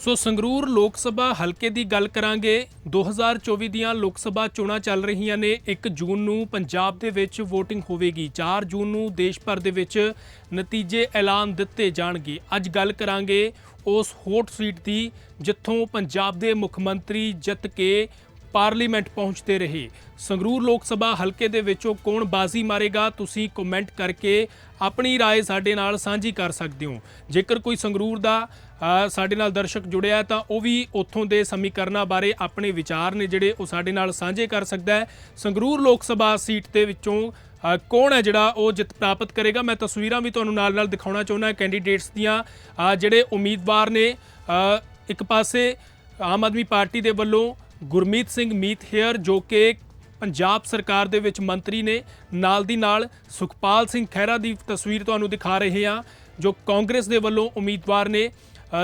ਸੋ ਸੰਗਰੂਰ ਲੋਕ ਸਭਾ ਹਲਕੇ ਦੀ ਗੱਲ ਕਰਾਂਗੇ। 2024 ਦੀਆਂ ਲੋਕ ਸਭਾ ਚੋਣਾਂ ਚੱਲ ਰਹੀਆਂ ਨੇ। 1 ਜੂਨ ਨੂੰ ਪੰਜਾਬ ਦੇ ਵਿੱਚ VOTING ਹੋਵੇਗੀ। 4 ਜੂਨ ਨੂੰ ਦੇਸ਼ ਭਰ ਦੇ ਵਿੱਚ ਨਤੀਜੇ ਐਲਾਨ ਦਿੱਤੇ ਜਾਣਗੇ। ਅੱਜ ਗੱਲ ਕਰਾਂਗੇ ਉਸ ਹੋਟ ਸੀਟ ਦੀ, ਜਿੱਥੋਂ ਪੰਜਾਬ ਦੇ ਮੁੱਖ ਮੰਤਰੀ ਜਿੱਤ ਕੇ ਪਾਰਲੀਮੈਂਟ ਪਹੁੰਚਦੇ ਰਹੇ ਸੰਗਰੂਰ ਲੋਕ ਸਭਾ ਹਲਕੇ ਦੇ ਵਿੱਚੋਂ ਕੌਣ ਬਾਜ਼ੀ ਮਾਰੇਗਾ ਤੁਸੀਂ ਕਮੈਂਟ ਕਰਕੇ ਆਪਣੀ رائے ਸਾਡੇ ਨਾਲ ਸਾਂਝੀ ਕਰ ਸਕਦੇ ਹੋ ਜੇਕਰ ਕੋਈ ਸੰਗਰੂਰ ਦਾ ਅ, ਸਾਡੇ ਨਾਲ ਦਰਸ਼ਕ ਜੁੜਿਆ ਹੈ ਤਾਂ ਉਹ ਵੀ ਉੱਥੋਂ ਦੇ ਸਮੀਕਰਨਾਂ ਬਾਰੇ ਆਪਣੇ ਵਿਚਾਰ ਨੇ ਜਿਹੜੇ ਉਹ ਸਾਡੇ ਨਾਲ ਸਾਂਝੇ ਕਰ ਸਕਦਾ ਹੈ ਸੰਗਰੂਰ ਲੋਕ ਸਭਾ ਸੀਟ ਦੇ ਵਿੱਚੋਂ ਅ, ਕੌਣ ਹੈ ਜਿਹੜਾ ਉਹ ਜਿੱਤ ਪ੍ਰਾਪਤ ਕਰੇਗਾ ਮੈਂ ਤਸਵੀਰਾਂ ਵੀ ਤੁਹਾਨੂੰ ਨਾਲ ਨਾਲ ਦਿਖਾਉਣਾ ਚਾਹੁੰਦਾ ਕੈਂਡੀਡੇਟਸ ਦੀਆਂ ਅ, ਜਿਹੜੇ ਉਮੀਦਵਾਰ ਨੇ ਅ, ਇੱਕ ਪਾਸੇ ਆਮ ਆਦਮੀ ਪਾਰਟੀ ਦੇ ਵੱਲੋਂ ਗੁਰਮੀਤ ਸਿੰਘ ਮੀਤ ਹੇਅਰ ਜੋ ਕਿ ਪੰਜਾਬ ਸਰਕਾਰ ਦੇ ਵਿੱਚ ਮੰਤਰੀ ਨੇ ਨਾਲ ਦੀ ਨਾਲ ਸੁਖਪਾਲ ਸਿੰਘ ਖਹਿਰਾ ਦੀ ਤਸਵੀਰ ਤੁਹਾਨੂੰ ਦਿਖਾ ਰਹੇ ਹਾਂ ਜੋ ਕਾਂਗਰਸ ਦੇ ਵੱਲੋਂ ਉਮੀਦਵਾਰ ਨੇ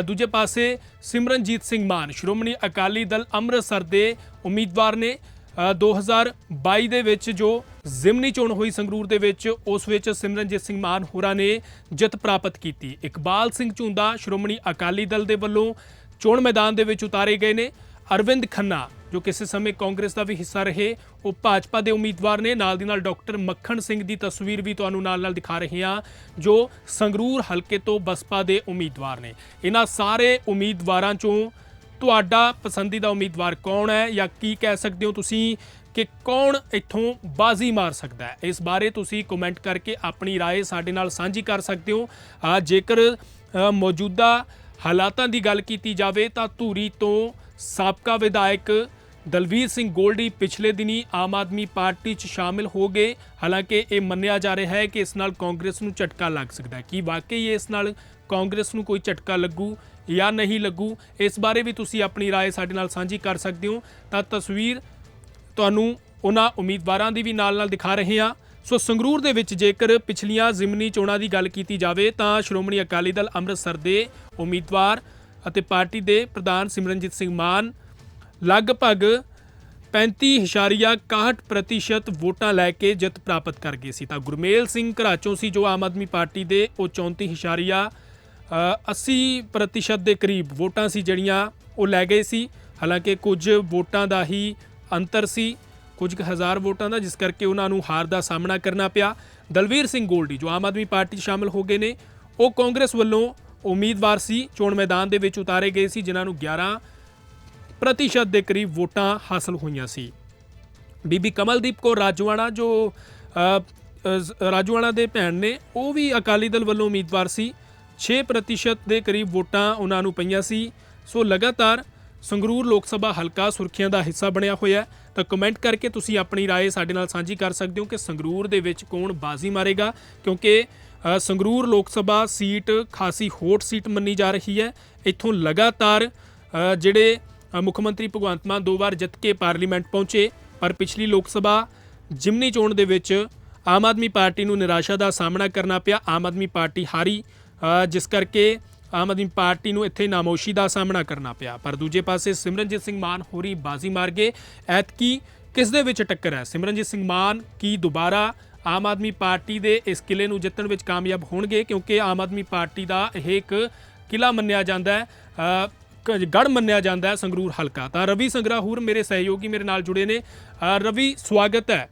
ਦੂਜੇ ਪਾਸੇ ਸਿਮਰਨਜੀਤ ਸਿੰਘ ਮਾਨ ਸ਼੍ਰੋਮਣੀ ਅਕਾਲੀ ਦਲ ਅੰਮ੍ਰਿਤਸਰ ਦੇ ਉਮੀਦਵਾਰ ਨੇ ਅ, 2022 ਦੇ ਵਿੱਚ ਜੋ ਜ਼ਿਮਨੀ ਚੋਣ ਹੋਈ ਸੰਗਰੂਰ ਦੇ ਵਿੱਚ ਉਸ ਵਿੱਚ ਸਿਮਰਨਜੀਤ ਸਿੰਘ ਮਾਨ ਹੋਰਾਂ ਨੇ ਜਿੱਤ ਪ੍ਰਾਪਤ ਕੀਤੀ। ਇਕਬਾਲ ਸਿੰਘ ਝੁੰਦਾ ਸ਼੍ਰੋਮਣੀ ਅਕਾਲੀ ਦਲ ਦੇ ਵੱਲੋਂ ਚੋਣ ਮੈਦਾਨ ਦੇ ਵਿੱਚ ਉਤਾਰੇ ਗਏ ਨੇ। ਅਰਵਿੰਦ ਖੰਨਾ ਜੋ ਕਿਸੇ ਸਮੇਂ ਕਾਂਗਰਸ ਦਾ ਵੀ ਹਿੱਸਾ ਰਹੇ ਉਹ ਭਾਜਪਾ ਦੇ ਉਮੀਦਵਾਰ ਨੇ ਨਾਲ ਦੀ ਨਾਲ ਡਾਕਟਰ ਮੱਖਣ ਸਿੰਘ ਦੀ ਤਸਵੀਰ ਵੀ ਤੁਹਾਨੂੰ ਨਾਲ ਨਾਲ ਦਿਖਾ ਰਹੇ ਹਾਂ ਜੋ ਸੰਗਰੂਰ ਹਲਕੇ ਤੋਂ ਬਸਪਾ ਦੇ ਉਮੀਦਵਾਰ ਨੇ ਇਹਨਾਂ ਸਾਰੇ ਉਮੀਦਵਾਰਾਂ ਚੋਂ ਤੁਹਾਡਾ ਪਸੰਦੀਦਾ ਉਮੀਦਵਾਰ ਕੌਣ ਹੈ ਜਾਂ ਕੀ ਕਹਿ ਸਕਦੇ ਹੋ ਤੁਸੀਂ ਕਿ ਕੌਣ ਇੱਥੋਂ ਬਾਜ਼ੀ ਮਾਰ ਸਕਦਾ ਹੈ ਇਸ ਬਾਰੇ ਤੁਸੀਂ ਕਮੈਂਟ ਕਰਕੇ ਆਪਣੀ رائے ਸਾਡੇ ਨਾਲ ਸਾਂਝੀ ਕਰ ਸਕਦੇ ਹੋ ਅ, ਜੇਕਰ ਅ, ਮੌਜੂਦਾ ਹਾਲਾਤਾਂ ਦੀ ਗੱਲ ਕੀਤੀ ਜਾਵੇ ਤਾਂ ਧੂਰੀ ਤੋਂ ਸਾਬਕਾ ਵਿਧਾਇਕ ਦਲਵੀਰ ਸਿੰਘ ਗੋਲਡੀ ਪਿਛਲੇ ਦਿਨੀ ਆਮ ਆਦਮੀ ਪਾਰਟੀ 'ਚ ਸ਼ਾਮਿਲ ਹੋ ਗਏ ਹਾਲਾਂਕਿ ਇਹ ਮੰਨਿਆ ਜਾ ਰਿਹਾ ਹੈ ਕਿ ਇਸ ਨਾਲ ਕਾਂਗਰਸ ਨੂੰ ਝਟਕਾ ਲੱਗ ਸਕਦਾ ਹੈ ਕੀ ਵਾਕਈ ਇਸ ਨਾਲ ਕਾਂਗਰਸ ਨੂੰ ਕੋਈ ਝਟਕਾ ਲੱਗੂ ਜਾਂ ਨਹੀਂ ਲੱਗੂ ਇਸ ਬਾਰੇ ਵੀ ਤੁਸੀਂ ਆਪਣੀ رائے ਸਾਡੇ ਨਾਲ ਸਾਂਝੀ ਕਰ ਸਕਦੇ ਹੋ ਤਾਂ ਤਸਵੀਰ ਤੁਹਾਨੂੰ ਉਹਨਾਂ ਉਮੀਦਵਾਰਾਂ ਦੀ ਵੀ ਨਾਲ-ਨਾਲ ਦਿਖਾ ਰਹੇ ਹਾਂ ਸੋ ਸੰਗਰੂਰ ਦੇ ਵਿੱਚ ਜੇਕਰ ਪਿਛਲੀਆਂ ਜ਼ਿਮਨੀ ਚੋਣਾਂ ਦੀ ਗੱਲ ਕੀਤੀ ਜਾਵੇ ਤਾਂ ਸ਼੍ਰੋਮਣੀ ਅਕਾਲੀ ਦਲ ਅੰਮ੍ਰਿਤਸਰ ਦੇ ਉਮੀਦਵਾਰ ਅਤੇ ਪਾਰਟੀ ਦੇ ਪ੍ਰਧਾਨ ਸਿਮਰਨਜੀਤ ਸਿੰਘ ਮਾਨ ਲਗਭਗ 35.61% ਵੋਟਾਂ ਲੈ ਕੇ ਜਿੱਤ ਪ੍ਰਾਪਤ ਕਰ ਗਏ ਸੀ। ਤਾਂ ਗੁਰਮੇਲ ਸਿੰਘ ਘਰਾਚੋਂ ਸੀ ਜੋ ਆਮ ਆਦਮੀ ਪਾਰਟੀ ਦੇ ਉਹ 34.80% ਦੇ ਕਰੀਬ ਵੋਟਾਂ ਸੀ ਜਿਹੜੀਆਂ ਉਹ ਲੈ ਗਏ ਸੀ। ਹਾਲਾਂਕਿ ਕੁਝ ਵੋਟਾਂ ਦਾ ਹੀ ਅੰਤਰ ਸੀ, ਕੁਝ ਕੁ ਹਜ਼ਾਰ ਵੋਟਾਂ ਦਾ, ਜਿਸ ਕਰਕੇ ਉਹਨਾਂ ਨੂੰ ਹਾਰ ਦਾ ਸਾਹਮਣਾ ਕਰਨਾ ਪਿਆ। ਦਲਵੀਰ ਸਿੰਘ ਗੋਲਡੀ ਜੋ ਆਮ ਆਦਮੀ ਪਾਰਟੀ 'ਚ ਸ਼ਾਮਲ ਹੋ ਗਏ ਨੇ, ਉਹ ਕਾਂਗਰਸ ਵੱਲੋਂ ਉਮੀਦਵਾਰ ਸੀ ਚੋਣ ਮੈਦਾਨ ਦੇ ਵਿੱਚ ਉਤਾਰੇ ਗਏ ਸੀ ਜਿਨ੍ਹਾਂ ਨੂੰ 11 ਪ੍ਰਤੀਸ਼ਤ ਦੇ ਕਰੀਬ ਵੋਟਾਂ ਹਾਸਲ ਹੋਈਆਂ ਸੀ ਬੀਬੀ ਕਮਲਦੀਪ ਕੌਰ ਰਾਜਵਾੜਾ ਜੋ ਅ, ਅ, ਰਾਜਵਾੜਾ ਦੇ ਭੈਣ ਨੇ ਉਹ ਵੀ ਅਕਾਲੀ ਦਲ ਵੱਲੋਂ ਉਮੀਦਵਾਰ ਸੀ 6% ਦੇ ਕਰੀਬ ਵੋਟਾਂ ਉਹਨਾਂ ਨੂੰ ਪਈਆਂ ਸੀ ਸੋ ਲਗਾਤਾਰ ਸੰਗਰੂਰ ਲੋਕ ਸਭਾ ਹਲਕਾ ਸੁਰਖੀਆਂ ਦਾ ਹਿੱਸਾ ਬਣਿਆ ਹੋਇਆ ਹੈ ਤਾਂ ਕਮੈਂਟ ਕਰਕੇ ਤੁਸੀਂ ਆਪਣੀ رائے ਸਾਡੇ ਨਾਲ ਸਾਂਝੀ ਕਰ ਸਕਦੇ ਹੋ ਕਿ ਸੰਗਰੂਰ ਦੇ ਵਿੱਚ ਕੌਣ ਬਾਜ਼ੀ ਮਾਰੇਗਾ ਕਿਉਂਕਿ ਅ, ਸੰਗਰੂਰ ਲੋਕ ਸਭਾ ਸੀਟ ਖਾਸੀ ਹੋਟ ਸੀਟ ਮੰਨੀ ਜਾ ਰਹੀ ਹੈ। ਇੱਥੋਂ ਲਗਾਤਾਰ ਜਿਹੜੇ ਮੁੱਖ ਮੰਤਰੀ ਭਗਵੰਤ ਮਾਨ ਦੋ ਵਾਰ ਜਿੱਤ ਕੇ ਪਾਰਲੀਮੈਂਟ ਪਹੁੰਚੇ, ਪਰ ਪਿਛਲੀ ਲੋਕ ਸਭਾ ਜਿਮਨੀ ਚੋਣ ਦੇ ਵਿੱਚ ਆਮ ਆਦਮੀ ਪਾਰਟੀ ਨੂੰ ਨਿਰਾਸ਼ਾ ਦਾ ਸਾਹਮਣਾ ਕਰਨਾ ਪਿਆ। ਆਮ ਆਦਮੀ ਪਾਰਟੀ ਹਾਰੀ ਜਿਸ ਕਰਕੇ ਆਮ ਆਦਮੀ ਪਾਰਟੀ ਨੂੰ ਇੱਥੇ ਨਾਮੋਸ਼ੀ ਦਾ ਸਾਹਮਣਾ ਕਰਨਾ ਪਿਆ। ਪਰ ਦੂਜੇ ਪਾਸੇ ਸਿਮਰਨਜੀਤ ਸਿੰਘ ਮਾਨ ਹੋਰੀ ਬਾਜ਼ੀ ਮਾਰ ਗਏ। ਐਤਕੀ ਕਿਸ ਦੇ ਵਿੱਚ ਟੱਕਰ ਹੈ? ਸਿਮਰਨਜੀਤ ਸਿੰਘ ਮਾਨ ਕੀ ਦੁਬਾਰਾ ਆਮ ਆਦਮੀ ਪਾਰਟੀ ਦੇ ਇਸ ਕਿਲੇ ਨੂੰ ਜਿੱਤਣ ਵਿੱਚ ਕਾਮਯਾਬ ਹੋਣਗੇ ਕਿਉਂਕਿ ਆਮ ਆਦਮੀ ਪਾਰਟੀ ਦਾ ਇਹ ਇੱਕ ਕਿਲਾ ਮੰਨਿਆ ਜਾਂਦਾ ਹੈ ਗੜ ਮੰਨਿਆ ਜਾਂਦਾ ਹੈ ਸੰਗਰੂਰ ਹਲਕਾ। ਤਾਂ ਰਵੀ ਸੰਗਰਾਹੂਰ ਮੇਰੇ ਸਹਿਯੋਗੀ ਮੇਰੇ ਨਾਲ ਜੁੜੇ ਨੇ। ਰਵੀ, ਸਵਾਗਤ ਹੈ।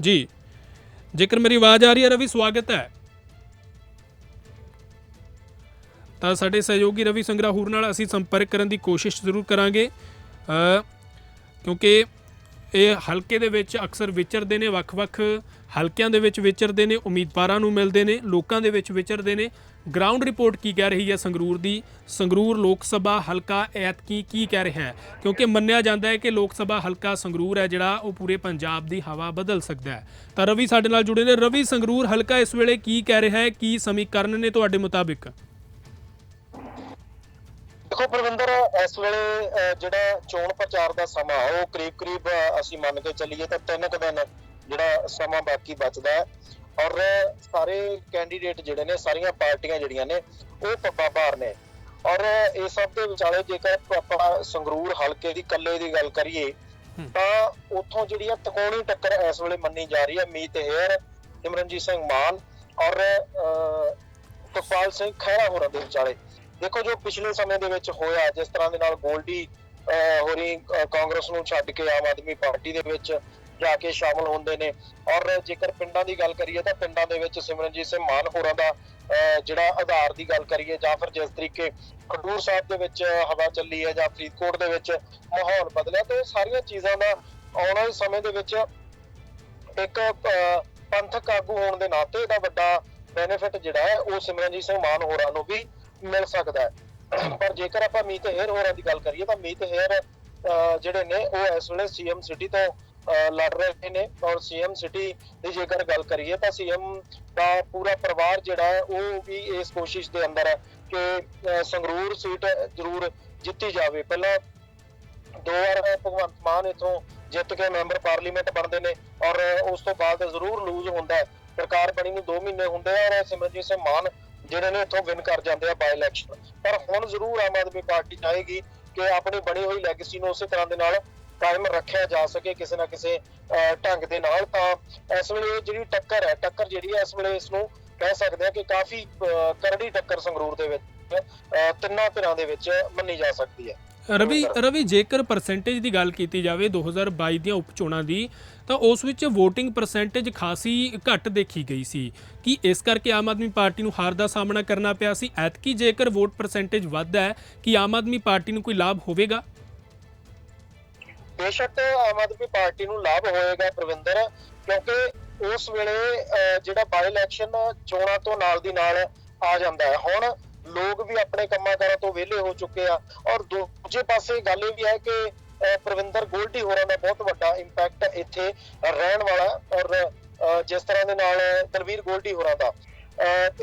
ਜੀ, ਜੇਕਰ ਮੇਰੀ ਆਵਾਜ਼ ਆ ਰਹੀ ਹੈ, ਰਵੀ, ਸਵਾਗਤ ਹੈ। ਤਾਂ ਸਾਡੇ ਸਹਿਯੋਗੀ ਰਵੀ ਸੰਗਰਾਹੂਰ ਨਾਲ ਅਸੀਂ ਸੰਪਰਕ ਕਰਨ ਦੀ ਕੋਸ਼ਿਸ਼ ਜ਼ਰੂਰ ਕਰਾਂਗੇ। ਕਿਉਂਕਿ ਇਹ ਹਲਕੇ ਦੇ ਵਿੱਚ ਅਕਸਰ ਵਿਚਰਦੇ ਨੇ, ਵੱਖ-ਵੱਖ ਹਲਕਿਆਂ ਦੇ ਵਿੱਚ ਵਿਚਰਦੇ ਨੇ, ਉਮੀਦਵਾਰਾਂ ਨੂੰ ਮਿਲਦੇ ਨੇ, ਲੋਕਾਂ ਦੇ ਵਿੱਚ ਵਿਚਰਦੇ ਨੇ। ਗਰਾਊਂਡ ਰਿਪੋਰਟ ਕੀ ਕਹਿ ਰਹੀ ਹੈ ਸੰਗਰੂਰ ਦੀ? ਸੰਗਰੂਰ ਲੋਕ ਸਭਾ ਹਲਕਾ ਐਤਕੀ ਕੀ ਕਹਿ ਰਿਹਾ ਹੈ? ਕਿਉਂਕਿ ਮੰਨਿਆ ਜਾਂਦਾ ਹੈ ਕਿ ਲੋਕ ਸਭਾ ਹਲਕਾ ਸੰਗਰੂਰ ਹੈ, ਜਿਹੜਾ ਉਹ ਪੂਰੇ ਪੰਜਾਬ ਦੀ ਹਵਾ ਬਦਲ ਸਕਦਾ ਹੈ। ਤਾਂ ਰਵੀ ਸਾਡੇ ਨਾਲ ਜੁੜੇ ਨੇ। ਰਵੀ, ਸੰਗਰੂਰ ਹਲਕਾ ਇਸ ਵੇਲੇ ਕੀ ਕਹਿ ਰਿਹਾ ਹੈ? ਕੀ ਸਮੀਕਰਨ ਨੇ ਤੁਹਾਡੇ ਮੁਤਾਬਿਕ? ਦੇਖੋ ਪ੍ਰਵਿੰਦਰ ਇਸ ਵੇਲੇ ਜਿਹੜਾ ਚੋਣ ਪ੍ਰਚਾਰ ਦਾ ਸਮਾਂ ਉਹ ਕਰੀਬ-ਕਰੀਬ ਅਹ, ਅਸੀਂ ਮੰਨ ਕੇ ਚੱਲੀਏ ਤਾਂ ਤਿੰਨ ਕੁ ਦਿਨ ਜਿਹੜਾ ਸਮਾਂ ਬਾਕੀ ਬਚਦਾ ਹੈ। ਔਰ ਸਾਰੇ ਕੈਂਡੀਡੇਟ ਜਿਹੜੇ ਨੇ ਸਾਰੀਆਂ ਪਾਰਟੀਆਂ ਜਿਹੜੀਆਂ ਨੇ ਉਹ ਪੱਬਾ ਭਾਰ ਨੇ। ਔਰ ਇਹ ਸਭ ਦੇ ਵਿਚਾਲੇ ਜੇਕਰ ਆਪਾਂ ਸੰਗਰੂਰ ਹਲਕੇ ਦੀ ਕੱਲੇ ਦੀ ਗੱਲ ਕਰੀਏ ਹੂੰ। ਤਾਂ ਉੱਥੋਂ ਜਿਹੜੀ ਆ ਤਕੋਣੀ ਟੱਕਰ ਇਸ ਵੇਲੇ ਮੰਨੀ ਜਾ ਰਹੀ ਹੈ ਮੀਤ ਹੇਅਰ ਸਿਮਰਨਜੀਤ ਸਿੰਘ ਮਾਨ ਔਰ ਸੁਖਪਾਲ ਸਿੰਘ ਖਹਿਰਾ ਹੋਰਾਂ ਦੇ ਵਿਚਾਲੇ। ਦੇਖੋ ਜੋ ਪਿਛਲੇ ਸਮੇਂ ਦੇ ਵਿੱਚ ਹੋਇਆ ਜਿਸ ਤਰ੍ਹਾਂ ਦੇ ਨਾਲ ਗੋਲਡੀ ਹੋਰੀ ਕਾਂਗਰਸ ਨੂੰ ਛੱਡ ਕੇ ਆਮ ਆਦਮੀ ਪਾਰਟੀ ਦੇ ਵਿੱਚ ਜਾ ਕੇ ਸ਼ਾਮਲ ਹੁੰਦੇ ਨੇ। ਔਰ ਜੇਕਰ ਪਿੰਡਾਂ ਦੀ ਗੱਲ ਕਰੀਏ ਤਾਂ ਪਿੰਡਾਂ ਦੇ ਵਿੱਚ ਸਿਮਰਨਜੀਤ ਸਿੰਘ ਮਾਨ ਹੋਰਾਂ ਦਾ ਜਿਹੜਾ ਆਧਾਰ ਦੀ ਗੱਲ ਕਰੀਏ ਜਾਂ ਫਿਰ ਜਿਸ ਤਰੀਕੇ ਖਡੂਰ ਸਾਹਿਬ ਦੇ ਵਿੱਚ ਹਵਾ ਚੱਲੀ ਹੈ ਜਾਂ ਫਰੀਦਕੋਟ ਦੇ ਵਿੱਚ ਮਾਹੌਲ ਬਦਲਿਆ ਤੇ ਇਹ ਸਾਰੀਆਂ ਚੀਜ਼ਾਂ ਦਾ ਆਉਣ ਵਾਲੇ ਸਮੇਂ ਦੇ ਵਿੱਚ ਇੱਕ ਅਹ, ਪੰਥਕ ਆਗੂ ਹੋਣ ਦੇ ਨਾਤੇ ਇਹਦਾ ਵੱਡਾ ਬੈਨੀਫਿਟ ਜਿਹੜਾ ਹੈ ਉਹ ਸਿਮਰਨਜੀਤ ਸਿੰਘ ਮਾਨ ਹੋਰਾਂ ਨੂੰ ਵੀ ਮਿਲ ਸਕਦਾ ਹੈ। ਪਰ ਜੇਕਰ ਆਪਾਂ ਮੀਤ ਹੇਰ ਹੋਰਾਂ ਦੀ ਗੱਲ ਕਰੀਏ ਤਾਂ ਮੀਤ ਹੇਰ ਜਿਹੜੇ ਨੇ, ਉਹ ਇਸ ਵੇਲੇ ਸੀਐਮ ਸਿਟੀ ਤੋਂ ਲੜ ਰਹੇ ਨੇ। ਔਰ ਸੀਐਮ ਸਿਟੀ ਦੀ ਜੇਕਰ ਗੱਲ ਕਰੀਏ ਤਾਂ ਸੀਐਮ ਦਾ ਪੂਰਾ ਪਰਿਵਾਰ ਜਿਹੜਾ ਹੈ, ਉਹ ਵੀ ਇਸ ਕੋਸ਼ਿਸ਼ ਦੇ ਅੰਦਰ ਹੈ ਕਿ ਸੰਗਰੂਰ ਸੀਟ ਜ਼ਰੂਰ ਜਿੱਤੀ ਜਾਵੇ। ਪਹਿਲਾਂ ਦੋ ਵਾਰ ਭਗਵੰਤ ਮਾਨ ਇਥੋਂ ਜਿੱਤ ਕੇ ਮੈਂਬਰ ਪਾਰਲੀਮੈਂਟ ਬਣਦੇ ਨੇ ਔਰ ਉਸ ਤੋਂ ਬਾਅਦ ਜ਼ਰੂਰ ਲੂਜ਼ ਹੁੰਦਾ ਹੈ। ਸਰਕਾਰ ਬਣੀ ਨੂੰ 2 ਮਹੀਨੇ ਹੁੰਦੇ ਆ ਔਰ ਸਿਮਰਜੀਤ ਸਿੰਘ ਮਾਨ ਜਿਹੜੇ ਨੇ ਇਥੋਂ ਵਿਨ ਕਰ ਜਾਂਦੇ ਆ ਬਾਈ ਇਲੈਕਸ਼ਨ ਪਰ ਹੁਣ ਜ਼ਰੂਰ ਆਮ ਆਦਮੀ ਪਾਰਟੀ ਚਾਹੇਗੀ ਕਿ ਆਪਣੀ ਬਣੀ ਹੋਈ ਲੈਗੇਸੀ ਨੂੰ ਉਸੇ ਤਰ੍ਹਾਂ ਦੇ ਨਾਲ ਕਾਇਮ ਰੱਖਿਆ ਜਾ ਸਕੇ ਕਿਸੇ ਨਾ ਕਿਸੇ ਅਹ, ਢੰਗ ਦੇ ਨਾਲ। ਤਾਂ ਇਸ ਵੇਲੇ ਜਿਹੜੀ ਟੱਕਰ ਹੈ ਟੱਕਰ ਜਿਹੜੀ ਹੈ ਇਸ ਵੇਲੇ ਇਸ ਨੂੰ ਕਹਿ ਸਕਦੇ ਆ ਕਿ ਕਾਫੀ ਅਹ, ਕਰੜੀ ਟੱਕਰ ਸੰਗਰੂਰ ਦੇ ਵਿੱਚ ਅਹ, ਤਿੰਨਾਂ ਧਿਰਾਂ ਦੇ ਵਿੱਚ ਮੰਨੀ ਜਾ ਸਕਦੀ ਹੈ। ਰਵੀ ਰਵੀ, ਜੇਕਰ ਪਰਸੈਂਟੇਜ ਦੀ ਗੱਲ ਕੀਤੀ ਜਾਵੇ 2022 ਦੀਆਂ ਉਪ ਦੀ, ਤਾਂ ਉਸ ਵਿੱਚ VOTING ਪਰਸੈਂਟੇਜ ਖਾਸੀ ਘੱਟ ਦੇਖੀ ਗਈ ਸੀ। ਕੀ ਇਸ ਕਰਕੇ ਆਮ ਆਦਮੀ ਪਾਰਟੀ ਨੂੰ ਹਾਰ ਦਾ ਸਾਹਮਣਾ ਕਰਨਾ ਪਿਆ ਸੀ? ਐਤਕੀ ਜੇਕਰ ਵੋਟ ਪਰਸੈਂਟੇਜ ਵੱਧਦਾ ਹੈ, ਕੀ ਆਮ ਆਦਮੀ ਪਾਰਟੀ ਨੂੰ ਕੋਈ ਲਾਭ ਹੋਵੇਗਾ? ਬੇਸ਼ੱਕ ਆਮ ਆਦਮੀ ਪਾਰਟੀ ਨੂੰ ਲਾਭ ਹੋਏਗਾ ਪ੍ਰਵਿੰਦਰ, ਕਿਉਂਕਿ ਉਸ ਵੇਲੇ ਜਿਹੜਾ ਬਾਈ ਇਲੈਕਸ਼ਨ ਚੋਣਾਂ ਤੋਂ ਨਾਲ ਦੀ ਨਾਲ ਆ ਜਾਂਦਾ ਹੈ। ਹੁਣ ਲੋਕ ਵੀ ਆਪਣੇ ਕੰਮਾਂ ਕਾਰਾਂ ਤੋਂ ਵਿਹਲੇ ਹੋ ਚੁੱਕੇ ਆ। ਔਰ ਦੂਜੇ ਪਾਸੇ ਗੱਲ ਇਹ ਵੀ ਹੈ ਕਿ ਪ੍ਰਵਿੰਦਰ ਗੋਲਡੀ ਹੋਰਾਂ ਦਾ ਬਹੁਤ ਵੱਡਾ ਇੰਪੈਕਟ ਇੱਥੇ ਰਹਿਣ ਵਾਲਾ ਔਰ ਜਿਸ ਤਰ੍ਹਾਂ ਦੇ ਨਾਲ ਦਲਵੀਰ ਗੋਲਡੀ ਹੋਰਾਂ ਦਾ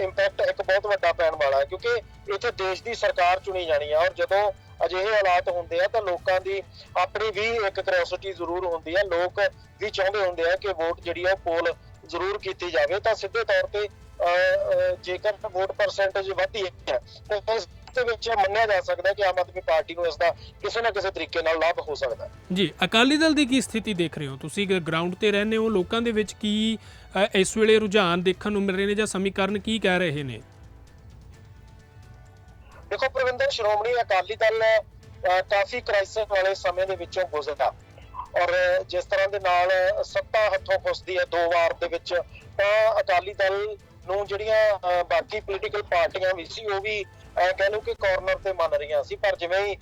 ਇੰਪੈਕਟ ਇੱਕ ਬਹੁਤ ਵੱਡਾ ਪੈਣ ਵਾਲਾ ਹੈ। ਕਿਉਂਕਿ ਇੱਥੇ ਦੇਸ਼ ਦੀ ਸਰਕਾਰ ਚੁਣੀ ਜਾਣੀ ਹੈ ਔਰ ਜਦੋਂ ਅਜਿਹੇ ਹਾਲਾਤ ਹੁੰਦੇ ਆ ਤਾਂ ਲੋਕਾਂ ਦੀ ਆਪਣੀ ਵੀ ਇੱਕ ਕਰਿਓਸਿਟੀ ਜ਼ਰੂਰ ਹੁੰਦੀ ਹੈ ਲੋਕ ਵੀ ਚਾਹੁੰਦੇ ਹੁੰਦੇ ਆ ਕਿ ਵੋਟ ਜਿਹੜੀ ਆ ਪੋਲ ਜ਼ਰੂਰ ਕੀਤੀ ਜਾਵੇ। ਤਾਂ ਸਿੱਧੇ ਤੌਰ ਤੇ ਜੇਕਰ ਵੋਟ ਪਰਸੈਂਟੇਜ ਵਧਦੀ ਹੈ ਤਾਂ ਇਸ ਦੇ ਵਿੱਚ ਮੰਨਿਆ ਜਾ ਸਕਦਾ ਕਿ ਆਮ ਆਦਮੀ ਪਾਰਟੀ ਨੂੰ ਇਸ ਦਾ ਕਿਸੇ ਨਾ ਕਿਸੇ ਤਰੀਕੇ ਨਾਲ ਲਾਭ ਹੋ ਸਕਦਾ ਜੀ ਅਕਾਲੀ ਦਲ ਦੀ ਕੀ ਸਥਿਤੀ ਦੇਖ ਰਹੇ ਹੋ? ਤੁਸੀਂ ਗਰਾਊਂਡ ਤੇ ਰਹਿੰਦੇ ਹੋ ਲੋਕਾਂ ਦੇ ਵਿੱਚ ਕੀ ਇਸ ਵੇਲੇ ਰੁਝਾਨ ਦੇਖਣ ਨੂੰ ਮਿਲ ਰਹੇ ਨੇ ਜਾਂ ਸਮੀਕਰਨ ਕੀ ਕਹਿ ਰਹੇ ਨੇ? ਦੇਖੋ ਪ੍ਰਵਿੰਦਰ ਸ਼੍ਰੋਮਣੀ ਅਕਾਲੀ ਦਲ ਕਾਫੀ ਕ੍ਰਾਈਸਿਸ ਵਾਲੇ ਸਮੇਂ ਦੇ ਵਿੱਚੋਂ ਗੁਜ਼ਰਦਾ ਔਰ ਜਿਸ ਤਰ੍ਹਾਂ ਦੇ ਨਾਲ ਸੱਤਾ ਹੱਥੋਂ ਖੁੱਸਦੀ ਹੈ ਦੋ ਵਾਰ ਦੇ ਵਿੱਚ ਤਾਂ ਅਕਾਲੀ ਦਲ ਨੂੰ ਜਿਹੜੀਆਂ ਬਾਕੀ ਪੋਲੀਟੀਕਲ ਪਾਰਟੀਆਂ ਵੀ ਸੀ, ਉਹ ਵੀ ਕਹਿ ਲਓ ਕਿ ਕਾਰਨਰ ਤੇ ਮੰਨ ਰਹੀਆਂ ਸੀ। ਪਰ ਜਿਵੇਂ ਹੀ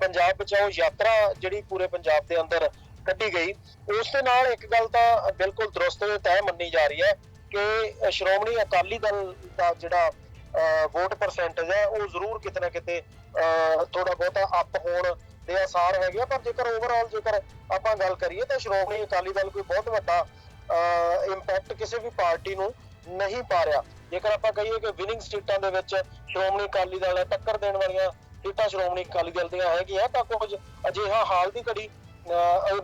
ਪੰਜਾਬ ਬਚਾਓ ਯਾਤਰਾ ਜਿਹੜੀ ਪੂਰੇ ਪੰਜਾਬ ਦੇ ਅੰਦਰ ਕੱਢੀ ਗਈ, ਉਸ ਦੇ ਨਾਲ ਇੱਕ ਗੱਲ ਤਾਂ ਬਿਲਕੁਲ ਦਰੁਸਤ ਤੇ ਤੈਅ ਮੰਨੀ ਜਾ ਰਹੀ ਹੈ ਕਿ ਸ਼੍ਰੋਮਣੀ ਅਕਾਲੀ ਦਲ ਦਾ ਜਿਹੜਾ ਵੋਟ ਪਰਸੈਂਟੇਜ ਹੈ, ਉਹ ਜ਼ਰੂਰ ਕਿਤੇ ਨਾ ਕਿਤੇ ਥੋੜਾ ਬਹੁਤਾ ਅਪ ਹੋਣ ਦੇ ਆਸਾਰ ਹੈਗੇ ਆ। ਪਰ ਜੇਕਰ ਓਵਰਆਲ ਜੇਕਰ ਆਪਾਂ ਗੱਲ ਕਰੀਏ ਤਾਂ ਸ਼੍ਰੋਮਣੀ ਅਕਾਲੀ ਦਲ ਕੋਈ ਬਹੁਤ ਵੱਡਾ ਇੰਪੈਕਟ ਕਿਸੇ ਵੀ ਪਾਰਟੀ ਨੂੰ ਨਹੀਂ ਪਾ ਰਿਹਾ ਜੇਕਰ ਆਪਾਂ ਕਹੀਏ ਕਿ ਵਿਨਿੰਗ ਸੀਟਾਂ ਦੇ ਵਿੱਚ ਸ਼੍ਰੋਮਣੀ ਅਕਾਲੀ ਦਲ ਹੈ ਟੱਕਰ ਦੇਣ ਵਾਲੀਆਂ ਸੀਟਾਂ ਸ਼੍ਰੋਮਣੀ ਅਕਾਲੀ ਦਲ ਦੀਆਂ ਹੈਗੀਆਂ ਤਾਂ ਕੁਝ ਅਜਿਹਾ ਹਾਲ ਦੀ ਘੜੀ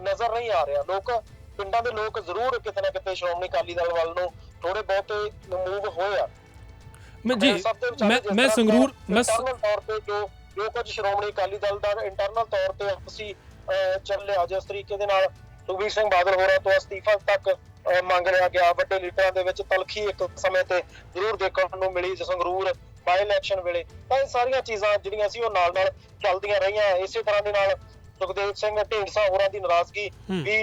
ਨਜ਼ਰ ਨਹੀਂ ਆ ਰਿਹਾ। ਲੋਕ ਪਿੰਡਾਂ ਦੇ ਲੋਕ ਜ਼ਰੂਰ ਕਿਤੇ ਨਾ ਕਿਤੇ ਸ਼੍ਰੋਮਣੀ ਅਕਾਲੀ ਦਲ ਵੱਲ ਨੂੰ ਥੋੜੇ ਬਹੁਤੇ ਮੂਵ ਹੋਏ ਆ। ਮੈਂ ਜੀ ਮੈਂ ਮੈਂ ਸੰਗਰੂਰ ਮੈਂ ਤੌਰ ਤੇ ਜੋ ਜੋ ਕੁਝ ਸ਼੍ਰੋਮਣੀ ਅਕਾਲੀ ਦਲ ਦਾ ਇੰਟਰਨਲ ਤੌਰ ਤੇ ਆਪਸੀ ਚੱਲਿਆ ਜਿਸ ਤਰੀਕੇ ਦੇ ਨਾਲ ਸੁਖਬੀਰ ਸਿੰਘ ਬਾਦਲ ਹੋਰਾਂ ਤੋਂ ਅਸਤੀਫਾ ਤੱਕ ਮੰਗ ਲਿਆ ਗਿਆ। ਵੱਡੇ ਲੀਡਰਾਂ ਦੇ ਵਿੱਚ ਤਲਖੀ ਇੱਕ ਸਮੇਂ ਤੇ ਜ਼ਰੂਰ ਦੇਖਣ ਨੂੰ ਮਿਲੀ ਸੰਗਰੂਰ ਬਾਈ ਇਲੈਕਸ਼ਨ ਵੇਲੇ। ਤਾਂ ਇਹ ਸਾਰੀਆਂ ਚੀਜ਼ਾਂ ਜਿਹੜੀਆਂ ਸੀ ਉਹ ਨਾਲ ਨਾਲ ਚੱਲਦੀਆਂ ਰਹੀਆਂ। ਇਸੇ ਤਰ੍ਹਾਂ ਦੇ ਨਾਲ ਸੁਖਦੇਵ ਸਿੰਘ ਢੀਂਡਸਾ ਹੋਰਾਂ ਦੀ ਨਾਰਾਜ਼ਗੀ। ਵੀ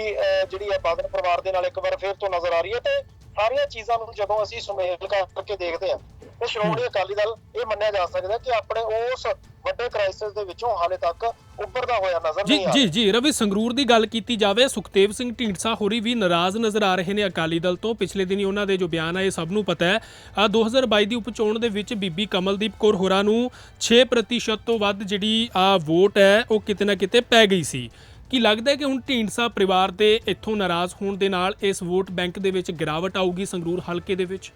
ਜਿਹੜੀ ਹੈ ਬਾਦਲ ਪਰਿਵਾਰ ਦੇ ਨਾਲ ਇੱਕ ਵਾਰ ਫੇਰ ਤੋਂ ਨਜ਼ਰ ਆ ਰਹੀ ਹੈ। ਤੇ ਸਾਰੀਆਂ ਚੀਜ਼ਾਂ ਨੂੰ ਜਦੋਂ ਅਸੀਂ ਸੁਮੇਲ ਕਰਕੇ ਦੇਖਦੇ ਹਾਂ ਤੇ ਸ਼੍ਰੋਮਣੀ ਅਕਾਲੀ ਦਲ ਇਹ ਮੰਨਿਆ ਜਾ ਸਕਦਾ ਕਿ ਆਪਣੇ ਉਸ ਵੱਡੇ ਕ੍ਰਾਈਸਿਸ ਦੇ ਵਿੱਚੋਂ ਹਾਲੇ ਤੱਕ ਉੱਭਰਦਾ ਹੋਇਆ ਨਜ਼ਰ ਨਹੀਂ ਆ ਜੀ ਜੀ ਰਵੀ ਸੰਗਰੂਰ ਦੀ ਗੱਲ ਕੀਤੀ ਜਾਵੇ ਸੁਖਤੇਵ ਸਿੰਘ ਢੀਂਡਸਾ ਹੋਰੀ ਵੀ ਨਾਰਾਜ਼ ਨਜ਼ਰ ਆ ਰਹੇ ਨੇ ਅਕਾਲੀ ਦਲ ਤੋਂ। ਪਿਛਲੇ ਦਿਨੀ ਉਹਨਾਂ ਦੇ ਜੋ ਬਿਆਨ ਆਏ ਸਭ ਨੂੰ ਪਤਾ ਹੈ। ਆ 2022 ਦੀ ਉਪਚੋਣ ਦੇ ਵਿੱਚ ਬੀਬੀ ਕਮਲਦੀਪ ਕੌਰ ਹੋਰਾਂ ਨੂੰ 6% ਤੋਂ ਵੱਧ ਜਿਹੜੀ ਆ ਵੋਟ ਹੈ ਉਹ ਕਿਤੇ ਨਾ ਕਿਤੇ ਪੈ ਗਈ ਸੀ। ਕੀ ਲੱਗਦਾ ਹੈ ਕਿ ਹੁਣ ਢੀਂਡਸਾ ਪਰਿਵਾਰ ਦੇ ਇੱਥੋਂ ਨਾਰਾਜ਼ ਹੋਣ ਦੇ ਨਾਲ ਇਸ ਵੋਟ ਬੈਂਕ ਦੇ ਵਿੱਚ ਗਿਰਾਵਟ ਆਊਗੀ ਸੰਗਰੂਰ ਹਲਕੇ ਦੇ ਵਿੱਚ?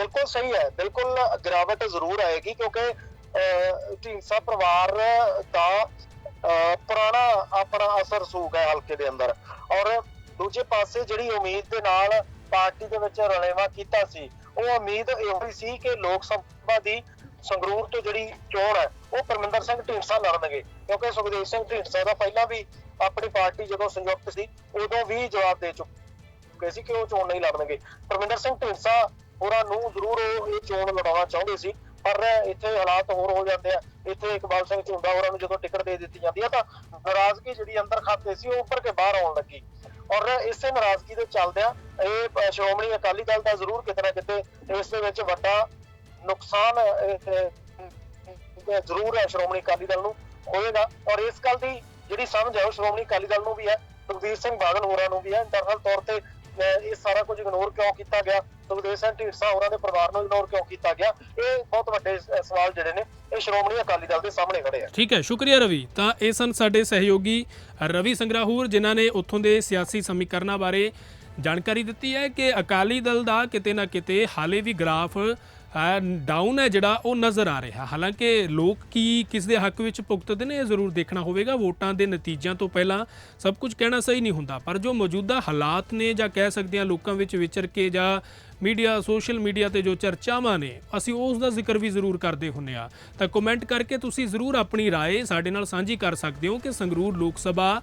ਬਿਲਕੁਲ ਸਹੀ ਹੈ ਬਿਲਕੁਲ ਗਿਰਾਵਟ ਜ਼ਰੂਰ ਆਏਗੀ ਕਿਉਂਕਿ ਅਹ, ਪਰਿਵਾਰ ਦਾ ਪੁਰਾਣਾ ਆਪਣਾ ਅਸਰ ਸੂਗ ਹੈ ਹਲਕੇ ਦੇ ਅੰਦਰ। ਔਰ ਦੂਜੇ ਪਾਸੇ ਜਿਹੜੀ ਉਮੀਦ ਦੇ ਨਾਲ ਪਾਰਟੀ ਦੇ ਵਿੱਚ ਰਲੇਵਾ ਕੀਤਾ ਸੀ ਉਹ ਉਮੀਦ ਇਹੋ ਹੀ ਸੀ ਕਿ ਲੋਕ ਸਭਾ ਦੀ ਸੰਗਰੂਰ ਤੋਂ ਜਿਹੜੀ ਚੋਣ ਹੈ ਉਹ ਪਰਮਿੰਦਰ ਸਿੰਘ ਢੀਂਡਸਾ ਲੜਨਗੇ। ਕਿਉਂਕਿ ਸੁਖਦੇਵ ਸਿੰਘ ਢੀਂਡਸਾ ਦਾ ਪਹਿਲਾਂ ਵੀ ਆਪਣੀ ਪਾਰਟੀ ਜਦੋਂ ਸੰਯੁਕਤ ਸੀ ਉਦੋਂ ਵੀ ਜਵਾਬ ਦੇ ਚੁੱਕੇ ਕਿ ਸੀ ਕਿ ਉਹ ਚੋਣ ਨਹੀਂ ਲੜਨਗੇ। ਪਰਮਿੰਦਰ ਸਿੰਘ ਢੀਂਡਸਾ ਹੋਰਾਂ ਨੂੰ ਜ਼ਰੂਰ ਉਹ ਇਹ ਚੋਣ ਲੜਾਉਣਾ ਚਾਹੁੰਦੇ ਸੀ, ਪਰ ਇੱਥੇ ਹਾਲਾਤ ਹੋਰ ਹੋ ਜਾਂਦੇ ਆ। ਇੱਥੇ ਇਕਬਾਲ ਸਿੰਘ ਝੁੰਡਾ ਹੋਰਾਂ ਨੂੰ ਜਦੋਂ ਟਿਕਟ ਦੇ ਦਿੱਤੀ ਜਾਂਦੀ ਆ, ਤਾਂ ਨਾਰਾਜ਼ਗੀ ਜਿਹੜੀ ਅੰਦਰ ਖਾਤੇ ਸੀ, ਉਹ ਉੱਪਰ ਕੇ ਬਾਹਰ ਆਉਣ ਲੱਗੀ। ਔਰ ਇਸੇ ਨਾਰਾਜ਼ਗੀ ਦੇ ਚੱਲਦਿਆਂ ਇਹ ਸ਼੍ਰੋਮਣੀ ਅਕਾਲੀ ਦਲ ਦਾ ਜ਼ਰੂਰ ਕਿਤੇ ਨਾ ਕਿਤੇ ਇਸ ਦੇ ਵਿੱਚ ਵੱਡਾ ਨੁਕਸਾਨ ਜ਼ਰੂਰ ਹੈ ਸ਼੍ਰੋਮਣੀ ਅਕਾਲੀ ਦਲ ਨੂੰ ਹੋਏਗਾ। ਔਰ ਇਸ ਗੱਲ ਦੀ ਜਿਹੜੀ ਸਮਝ ਹੈ, ਉਹ ਸ਼੍ਰੋਮਣੀ ਅਕਾਲੀ ਦਲ ਨੂੰ ਵੀ ਹੈ। ਸੁਖਬੀਰ ਸਿੰਘ ਬਾਦਲ ਹੋਰਾਂ ਨੂੰ ਵੀ ਹੈ। ਇੰਟਰਨਲ ਤੌਰ ਤੇ ਇਹ ਸਾਰਾ ਕੁਝ ਇਗਨੋਰ ਕਿਉਂ ਕੀਤਾ ਗਿਆ? ਸੁਖਦੇਵ ਸਿੰਘ ਢੀਂਡਸਾ ਹੋਰਾਂ ਦੇ ਪਰਿਵਾਰ ਨੂੰ ਇਗਨੋਰ ਕਿਉਂ ਕੀਤਾ ਗਿਆ? ਇਹ ਬਹੁਤ ਵੱਡੇ ਸਵਾਲ ਜਿਹੜੇ ਨੇ, ਇਹ ਸ਼੍ਰੋਮਣੀ ਅਕਾਲੀ ਦਲ ਦੇ ਸਾਹਮਣੇ ਖੜੇ ਆ। ਠੀਕ ਹੈ, ਸ਼ੁਕਰੀਆ ਰਵੀ। ਤਾਂ ਇਹ ਸਨ ਸਾਡੇ ਸਹਿਯੋਗੀ ਰਵੀ ਸੰਗਰਾਹੂਰ, ਜਿਨ੍ਹਾਂ ਨੇ ਉੱਥੋਂ ਦੇ ਸਿਆਸੀ ਸਮੀਕਰਨਾਂ ਬਾਰੇ ਜਾਣਕਾਰੀ ਦਿੱਤੀ ਹੈ ਕਿ ਅਕਾਲੀ ਦਲ ਦਾ ਕਿਤੇ ਨਾ ਕਿਤੇ ਹਾਲੇ ਵੀ ਗ੍ਰਾਫ ਡਾਊਨ ਹੈ ਜਿਹੜਾ ਉਹ ਨਜ਼ਰ ਆ ਰਿਹਾ ਹਾਲਾਂਕਿ ਲੋਕ ਕੀ ਕਿਸ ਦੇ ਹੱਕ ਵਿੱਚ ਭੁਗਤਦੇ ਨੇ ਇਹ ਜ਼ਰੂਰ ਦੇਖਣਾ ਹੋਵੇਗਾ ਵੋਟਾਂ ਦੇ ਨਤੀਜਿਆਂ ਤੋਂ ਪਹਿਲਾਂ ਸਭ ਕੁਝ ਕਹਿਣਾ ਸਹੀ ਨਹੀਂ ਹੁੰਦਾ ਪਰ ਜੋ ਮੌਜੂਦਾ ਹਾਲਾਤ ਨੇ ਜਾਂ ਕਹਿ ਸਕਦੇ ਹਾਂ ਲੋਕਾਂ ਵਿੱਚ ਵਿਚਰ ਕੇ ਜਾਂ ਮੀਡੀਆ ਸੋਸ਼ਲ ਮੀਡੀਆ ਤੇ ਜੋ ਚਰਚਾਵਾਂ ਨੇ ਅਸੀਂ ਉਸ ਦਾ ਜ਼ਿਕਰ ਵੀ ਜ਼ਰੂਰ ਕਰਦੇ ਹੁੰਨੇ ਆ ਤਾਂ ਕਮੈਂਟ ਕਰਕੇ ਤੁਸੀਂ ਜ਼ਰੂਰ ਆਪਣੀ رائے ਸਾਡੇ ਨਾਲ ਸਾਂਝੀ ਕਰ ਸਕਦੇ ਹੋ ਕਿ ਸੰਗਰੂਰ ਲੋਕ ਸਭਾ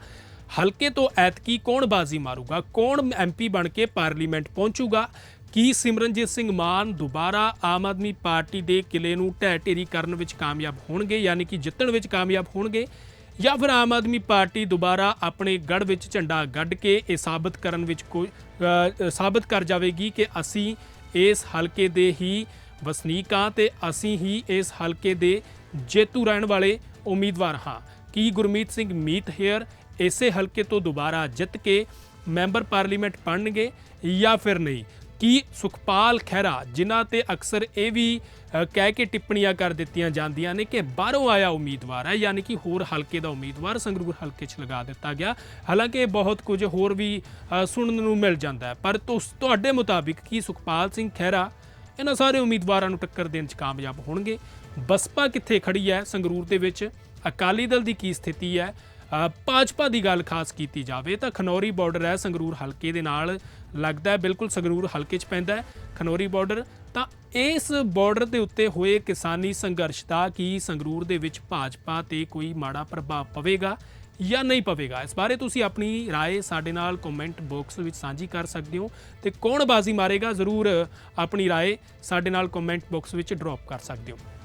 ਹਲਕੇ ਤੋਂ ਐਤਕੀ ਕੌਣ ਬਾਜ਼ੀ ਮਾਰੂਗਾ ਕੌਣ ਐਮਪੀ ਬਣ ਕੇ ਪਾਰਲੀਮੈਂਟ ਪਹੁੰਚੂਗਾ ਕੀ ਸਿਮਰਨਜੀਤ ਸਿੰਘ ਮਾਨ ਦੁਬਾਰਾ ਆਮ ਆਦਮੀ ਪਾਰਟੀ ਦੇ ਕਿਲੇ ਨੂੰ ਢਹਿ ਢੇਰੀ ਕਰਨ ਵਿੱਚ ਕਾਮਯਾਬ ਹੋਣਗੇ, ਯਾਨੀ ਕਿ ਜਿੱਤਣ ਵਿੱਚ ਕਾਮਯਾਬ ਹੋਣਗੇ, ਜਾਂ ਫਿਰ ਆਮ ਆਦਮੀ ਪਾਰਟੀ ਦੁਬਾਰਾ ਆਪਣੇ ਗੜ ਵਿੱਚ ਝੰਡਾ ਗੱਡ ਕੇ ਇਹ ਸਾਬਤ ਕਰਨ ਵਿੱਚ ਕੋਈ ਸਾਬਤ ਕਰ ਜਾਵੇਗੀ ਕਿ ਅਸੀਂ ਇਸ ਹਲਕੇ ਦੇ ਹੀ ਵਸਨੀਕ ਹਾਂ ਤੇ ਅਸੀਂ ਹੀ ਇਸ ਹਲਕੇ ਦੇ ਜੇਤੂ ਰਹਿਣ ਵਾਲੇ ਉਮੀਦਵਾਰ ਹਾਂ। ਕੀ ਗੁਰਮੀਤ ਸਿੰਘ ਮੀਤ ਹੇਅਰ ਇਸੇ ਹਲਕੇ ਤੋਂ ਦੁਬਾਰਾ ਜਿੱਤ ਕੇ ਮੈਂਬਰ ਪਾਰਲੀਮੈਂਟ ਬਣਨਗੇ ਜਾਂ ਫਿਰ ਨਹੀਂ? ਕਿ ਸੁਖਪਾਲ ਖਹਿਰਾ, ਜਿਨ੍ਹਾਂ ਤੇ ਅਕਸਰ ਇਹ ਵੀ ਕਹਿ ਕੇ ਟਿੱਪਣੀਆਂ ਕਰ ਦਿੱਤੀਆਂ ਜਾਂਦੀਆਂ ਨੇ ਕਿ ਬਾਹਰੋਂ ਆਇਆ ਉਮੀਦਵਾਰ ਹੈ, ਯਾਨੀ ਕਿ ਹੋਰ ਹਲਕੇ ਦਾ ਉਮੀਦਵਾਰ ਸੰਗਰੂਰ ਹਲਕੇ 'ਚ ਲਗਾ ਦਿੱਤਾ ਗਿਆ। ਹਾਲਾਂਕਿ ਇਹ ਬਹੁਤ ਕੁਝ ਹੋਰ ਵੀ ਸੁਣਨ ਨੂੰ ਮਿਲ ਜਾਂਦਾ ਹੈ। ਪਰ ਤੁਹਾਡੇ ਮੁਤਾਬਿਕ ਕੀ ਸੁਖਪਾਲ ਸਿੰਘ ਖਹਿਰਾ ਇਹਨਾਂ ਸਾਰੇ ਉਮੀਦਵਾਰਾਂ ਨੂੰ ਟੱਕਰ ਦੇਣ 'ਚ ਕਾਮਯਾਬ ਹੋਣਗੇ? ਬਸਪਾ ਕਿੱਥੇ ਖੜੀ ਹੈ ਸੰਗਰੂਰ ਦੇ ਵਿੱਚ? ਅਕਾਲੀ ਦਲ ਦੀ ਕੀ ਸਥਿਤੀ ਹੈ? ਭਾਜਪਾ ਦੀ ਗੱਲ ਖਾਸ ਕੀਤੀ ਜਾਵੇ ਤਾਂ ਖਨੌਰੀ ਬਾਰਡਰ ਹੈ ਸੰਗਰੂਰ ਹਲਕੇ ਦੇ ਨਾਲ। ਲੱਗਦਾ ਹੈ ਬਿਲਕੁਲ ਸੰਗਰੂਰ ਹਲਕੇ 'ਚ ਪੈਂਦਾ ਹੈ ਖਨੌਰੀ ਬਾਰਡਰ ਤਾਂ ਇਸ ਬਾਰਡਰ ਦੇ ਉੱਤੇ ਹੋਏ ਕਿਸਾਨੀ ਸੰਘਰਸ਼ ਦਾ ਕੀ ਸੰਗਰੂਰ ਦੇ ਵਿੱਚ ਭਾਜਪਾ ਤੇ ਕੋਈ ਮਾੜਾ ਪ੍ਰਭਾਵ ਪਵੇਗਾ ਜਾਂ ਨਹੀਂ ਪਵੇਗਾ ਇਸ ਬਾਰੇ ਤੁਸੀਂ ਆਪਣੀ رائے ਸਾਡੇ ਨਾਲ ਕਮੈਂਟ ਬਾਕਸ ਵਿੱਚ ਸਾਂਝੀ ਕਰ ਸਕਦੇ ਹੋ ਤੇ ਕੌਣ ਬਾਜ਼ੀ ਮਾਰੇਗਾ ਜ਼ਰੂਰ ਆਪਣੀ رائے ਸਾਡੇ ਨਾਲ ਕਮੈਂਟ ਬਾਕਸ ਵਿੱਚ ਡ੍ਰੌਪ ਕਰ ਸਕਦੇ ਹੋ